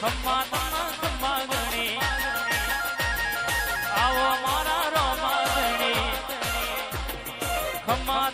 ખમ્મા તાના ખમ્મા ગણે. આવો મારા રોમા ગણે. ખમ્મા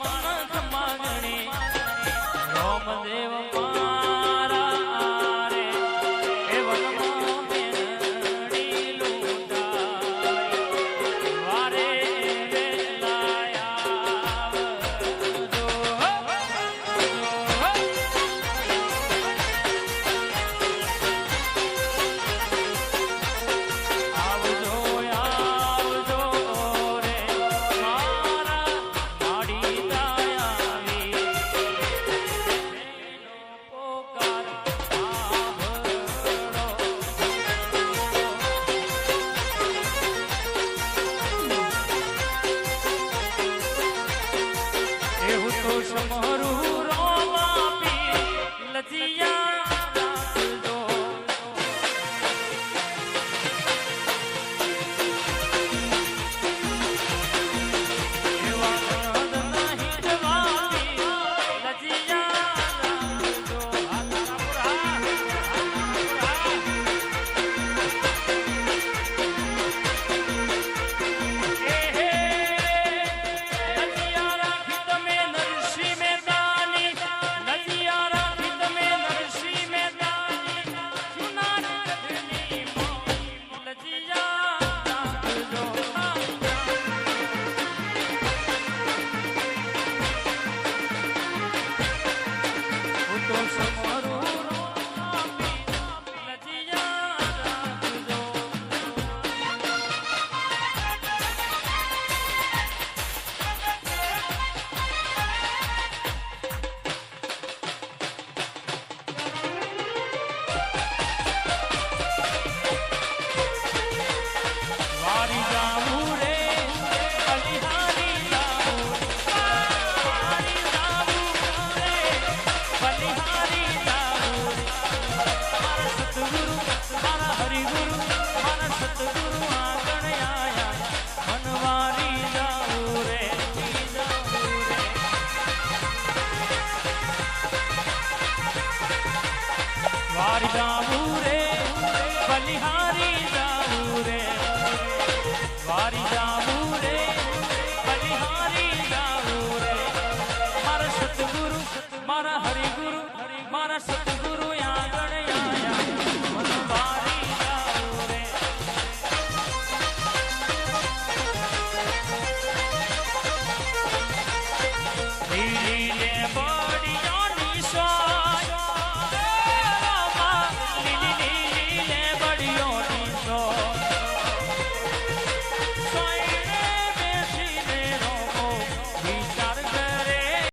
દોષ મોરું રોમા પી. લજિયા some more. વાર જાવું રે બલિહારી જાવું રે વાર જાવું રે બલિહારી જાવું રે મારા સતગુરુ મારા હરિગુરુ મારા સત